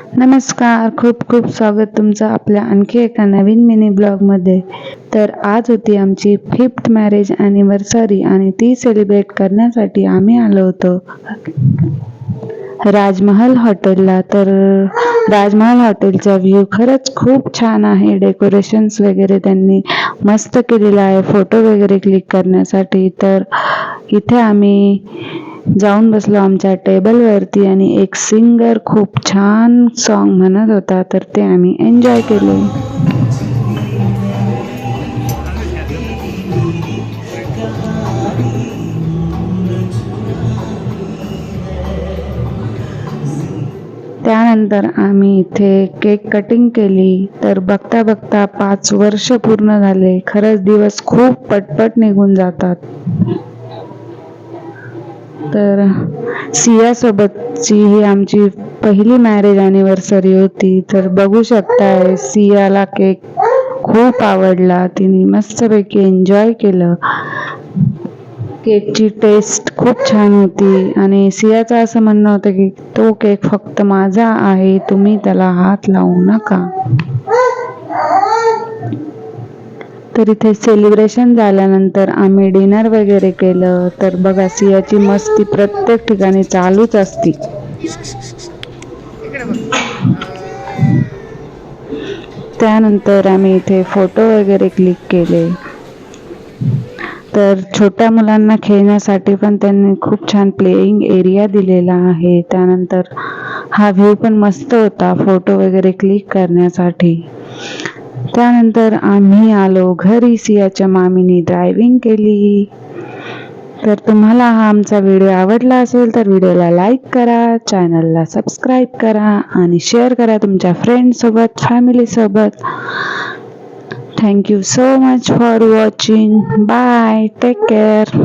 नमस्कार खूप खूप स्वागत तुमचं आपल्या आणखी एका नवीन मिनी ब्लॉगमध्ये तर आज होती आमची फिफ्थ मॅरेज ॲनिव्हर्सरी आणि ती सेलिब्रेट करण्यासाठी आम्ही आलो होतो. राजमहल हॉटेलला. तर राजमहल हॉटेलचा व्ह्यू खरंच खूप छान आहे. डेकोरेशन्स वगैरे त्यांनी मस्त केलेलं आहे. फोटो वगैरे क्लिक करण्यासाठी. तर इथे आम्ही जाऊन बसलो आमच्या टेबलवरती आणि एक सिंगर खूप छान सॉन्ग म्हणत होता तर ते आम्ही एन्जॉय केले. त्यानंतर आम्ही इथे केक कटिंग केली तर बघता बघता पाच वर्ष पूर्ण झाले. खरंच दिवस खूप पटपट निघून जातात. तर सियासोबतची ही आमची पहिली मॅरेज ॲनिव्हर्सरी होती. तर बघू शकताय सियाला केक खूप आवडला. तिने मस्तपैकी एन्जॉय केलं. केकची टेस्ट खूप छान होती. आणि सियाचं असं म्हणणं होतं की तो केक फक्त माझा आहे. तुम्ही त्याला हात लावू नका. तर इथे सेलिब्रेशन झाल्यानंतर आम्ही डिनर वगैरे केलं. तर बघा सियाची मस्ती प्रत्येक ठिकाणी चालूच असती. त्यानंतर आम्ही इथे फोटो वगैरे क्लिक केले. तर छोट्या मुलांना खेळण्यासाठी पण त्यांनी खूप छान प्लेइंग एरिया दिलेला आहे. त्यानंतर हा व्ह्यू पण मस्त होता फोटो वगैरे क्लिक करण्यासाठी. त्यानंतर आम्ही आलो घरी सियाच्या मामीनी ड्रायव्हिंग केली. तर तुम्हाला हा आमचा व्हिडिओ आवडला असेल तर व्हिडिओला लाईक करा चॅनलला सबस्क्राईब करा आणि शेअर करा तुमच्या फ्रेंडसोबत फॅमिलीसोबत thank you so much for watching bye take care